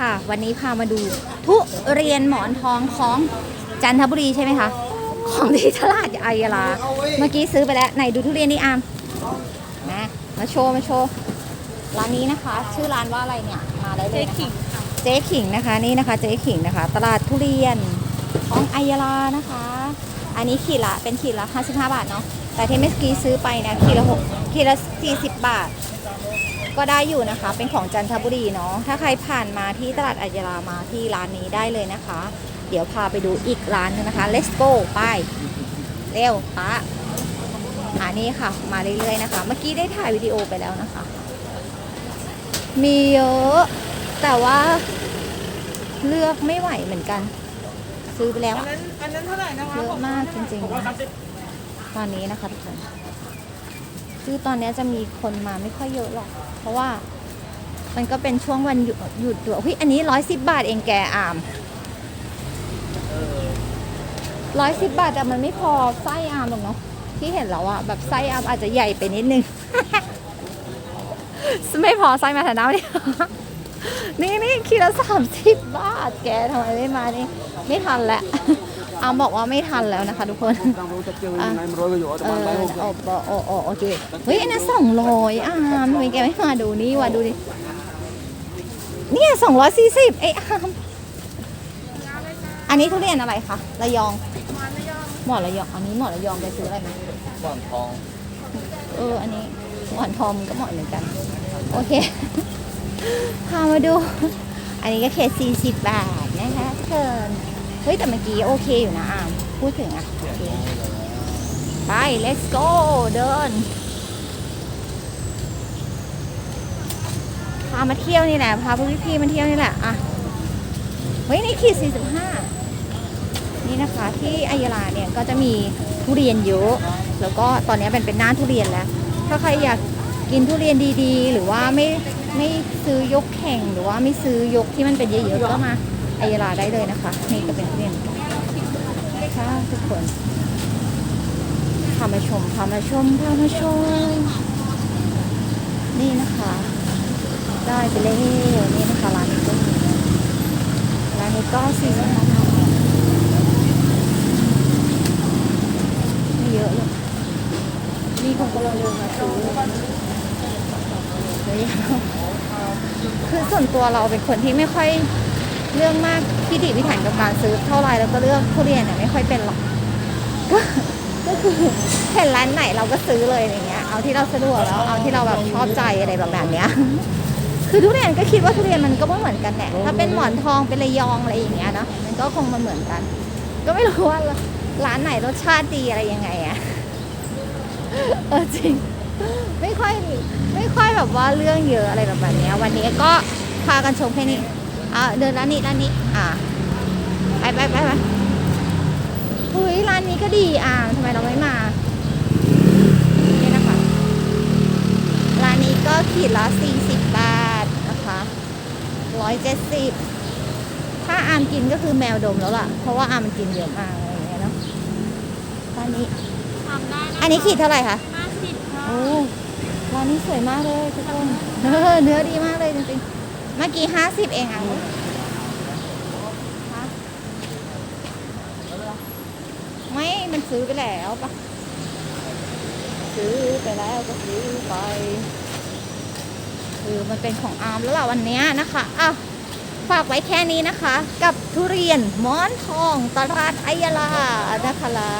ค่ะ วันนี้พามาดู ทุเรียนหมอนทองของจันทบุรีใช่ไหมคะ ของที่ตลาดไอยาลา เมื่อกี้ซื้อไปแล้วไหนดูทุเรียนนี่อามนะมาโชว์มาโชว์ร้านนี้นะคะ ชื่อร้านว่าอะไรเนี่ยมาได้เลยนะคะเจ๊ขิงนะคะนี่นะคะ เจ๊ขิงนะคะ ตลาดทุเรียนของไอยาลานะคะ อันนี้ขีดละเป็นขีดละ55 บาทเนาะแต่ที่เมื่อกี้ซื้อไปนะขีดละ6ขีดละ40 บาท ก็ได้อยู่นะคะ เป็นของจันทบุรีเนาะ ถ้าใครผ่านมาที่ตลาดอัยรามาที่ร้านนี้ได้เลยนะคะ เดี๋ยวพาไปดูอีกร้านหนึงนะคะ let's go ไปเร็วปะอันนี้ค่ะ มาเรื่อยๆนะคะ เมื่อกี้ได้ถ่ายวิดีโอไปแล้วนะคะ มีเยอะ แต่ว่าเลือกไม่ไหวเหมือนกัน ซื้อไปแล้วอันนั้นอันนั้นเท่าไหร่นะคะเยอะมากจริงๆตอนนี้นะคะทุกคน คือตอนนี้จะมีคนมาไม่ค่อยเยอะหรอก เพราะว่ามันก็เป็นช่วงวันหยุดหยุดด้วยเฮ้ยอันนี้ร้อยสิบบาทเองแกอามร้อยสิบบาทแต่มันไม่พอไส้อามหรอกเนาะที่เห็นแล้วอะแบบไส้อามอาจจะใหญ่ไปนิดนึง ไม่พอไส้มาแถวน้ำเนี่ยนี่นี่คิดละสามสิบบาทแกทำไมไม่มานี่ไม่ทันแล้ว อามบอกว่าไม่ทันแล้วนะคะทุกคน đang rối chặt chơi này mà rối cái chỗ เอ tao อ bán bay không โอ้โอ้โอ้โอเค เฮ้ยอันนั้นสองร้อยอามทำไมแกไม่มาดูนี่วะดูดิ เนี่ยสองร้อยสี่สิบไอ้อามอันนี้ทุเรียนอะไรคะ ระยอง หมอนระยอง อันนี้หมอนระยองแกซื้ออะไรมา bọn thong เออ อันนี้หมอนทอมก็หมอนเหมือนกัน โอเค พามาดู อันนี้ก็เคสสี่สิบบาทนะคะเชิญ เฮ้ยแต่เมื่อกี้โอเคอยู่นะอามพูดถึงอะโอเคไป let's go เดินพามาเที่ยวนี่แหละพาพวกพี่ๆมาเที่ยวนี่แหละอะเฮ้ยนี่ขีด45 นี่นะคะที่อายาลาเนี่ยก็จะมีทุเรียนเยอะ แล้วก็ตอนนี้เป็นเป็นหน้าทุเรียนแล้ว ถ้าใครอยากกินทุเรียนดีๆ หรือว่าไม่ไม่ซื้อยกแข่งหรือว่าไม่ซื้อยกที่มันเป็นเยอะๆก็มา อายาลาได้เลยนะคะ นี่ก็เป็นเรียนค่ะทุกคนพามาชมพามาชมพามาชม นี่นะคะ ได้ไปเลยนี่นะคะร้านนี้ก็มีร้านนี้ก็สี่สิบห้าไม่เยอะเลยนี่คนกำลังเดินมาซื้อเฮ้ยคือส่วนตัวเราเป็นคนที่ไม่ค่อย เรื่องมากพิถีพิถันกับการซื้อเท่าไหรแล้วก็เลือกทุเรียนเนี่ยไม่ค่อยเป็นหรอกก็ก็คือเห็นร้านไหนเราก็ซื้อเลยอย่างเงี้ยเอาที่เราสะดวกแล้วเอาที่เราแบบชอบใจอะไรแบบแบบเนี้ยคือทุเรียนก็คิดว่าทุเรียนมันก็ไม่เหมือนกันแหละถ้าเป็นหมอนทองเป็นระยองอะไรอย่างเงี้ยเนาะมันก็คงมาเหมือนกัน ก็ไม่รู้ว่าร้านไหนรสชาติดีอะไรยังไงอะเออจริง ไม่ค่อยไม่ค่อยแบบว่าเรื่องเยอะอะไรแบบเนี้ยวันนี้ก็พากันชมแค่นี้ อ่าเดินร้านนี้ร้านนี้อ่าไปไปไปไปเฮ้ยร้านนี้ก็ดีอ่าทำไมเราไม่มานี่นะคะร้านนี้ก็ขีดละ40บาทนะคะ170ถ้าอามกินก็คือแมวดมแล้วล่ะ เพราะว่าอามมันกินเยอะมากอะไรอย่างเงี้ยเนาะร้านนี้ทำได้นะอันนี้ขีดเท่าไหร่คะห้าสิบค่ะโอ้ร้านนี้สวยมากเลยทุกคนเออเนื้อดีมากเลยจริงๆ เมื่อกี้50เองอะฮะไม่มันซื้อไปแล้วปะซื้อไปแล้วก็ซื้อไปคือมันเป็นของอาร์มแล้วล่ะวันนี้นะคะอะฝากไว้แค่นี้นะคะ กับทุเรียนหมอนทองตลาดไอยาลานะคะล่ะ